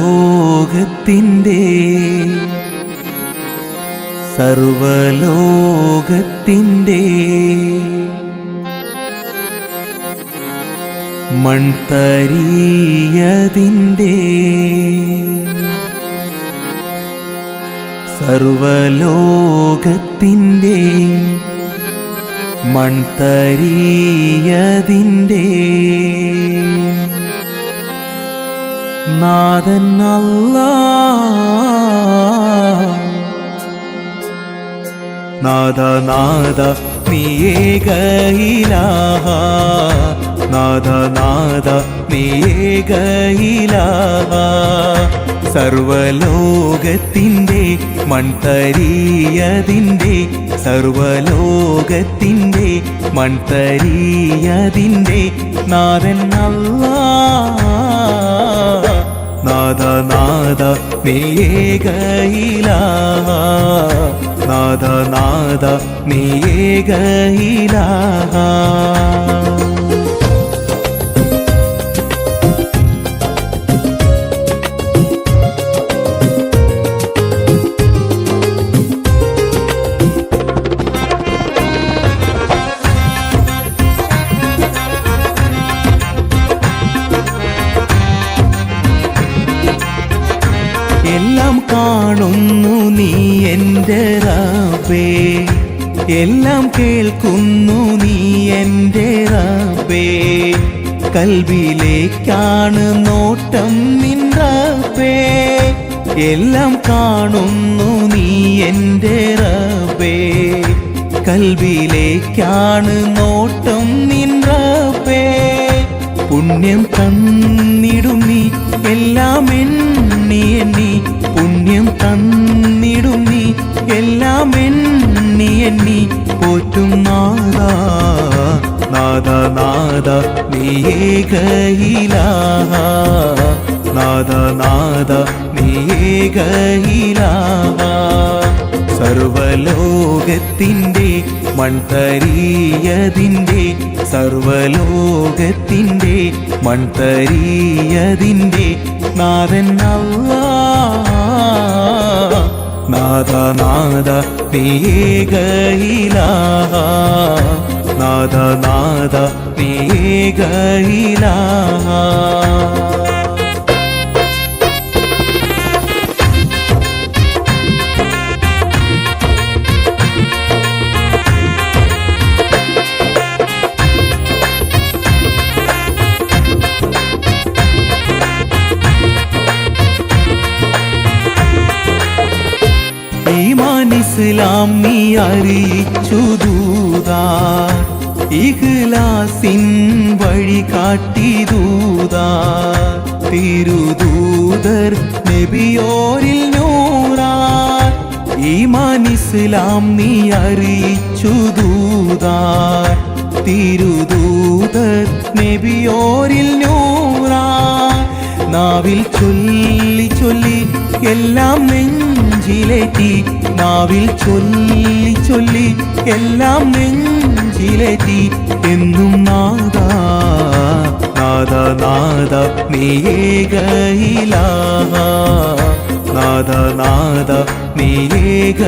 സർവലോകത്തിന്റെ സർവലോകത്തിന്റെ മൺതരിയതിന്റെ സർവലോകത്തിന്റെ മൺതരിയതിന്റെ നാഥൻ അല്ലാ. നാദ നാദ നീയേകയിലാഹ നാദ നാദ നീയേകയിലാഹ സർവലോകത്തിന്റെ മൺതരിയതിന്റെ സർവലോകത്തിന്റെ മൺതരിയതിന്റെ നാഥൻ അല്ലാ. നാദ നാദ നീയേകയിലാഹ നാദ നാദ നീയേകയിലാഹ എല്ലാം കാണുന്നു നീ എന്റെ റാബേ എല്ലാം കേൾക്കുന്നു നീ എന്റെ റാബേ കൽവിലേക്കാണ് നോട്ടം നിൻ റബ്ബേ. എല്ലാം കാണുന്നു നീ എന്റെ റാബേ കൽവിലേക്കാണ് നോട്ടം നിൻ റബ്ബേ. പുണ്യം തന്നിടും നീ എല്ലാം എണ്ണി നാദ നാദ നീയേകയിലാഹ നാദ നാദ നീയേകയിലാഹ സർവലോകത്തിന്റെ മൺതരിയതിന്റെ സർവലോകത്തിന്റെ മൺതരിയതിന്റെ നാഥൻ അല്ലാ നാദ നാദ നീകയിലാഹ നാദ നാദ നീകയിലാഹ ഈമാൻ ഇസ്ലാം നീ അറിയിച്ചു ദൂതാ. ഇഖ്ലാസിൻ വഴി കാട്ടി ദൂതാ. തിരുദൂതർ നബിയോരിൽ നൂറാ ഈമാൻ ഇസ്ലാം നീ അറിയിച്ചു ദൂതാ. തിരുദൂതർ നബിയോരിൽ നൂറാ നാവിൽ ചൊല്ലി ചൊല്ലി എല്ലാം നെഞ്ചിലേറ്റി. നാവിൽ ചൊല്ലി ചൊല്ലി എല്ലാം നെഞ്ചിലേറ്റി എന്നും നാദ. നാദ നാദ നീയേകയിലാഹ നാദ നാദ നീയേകയിലാഹ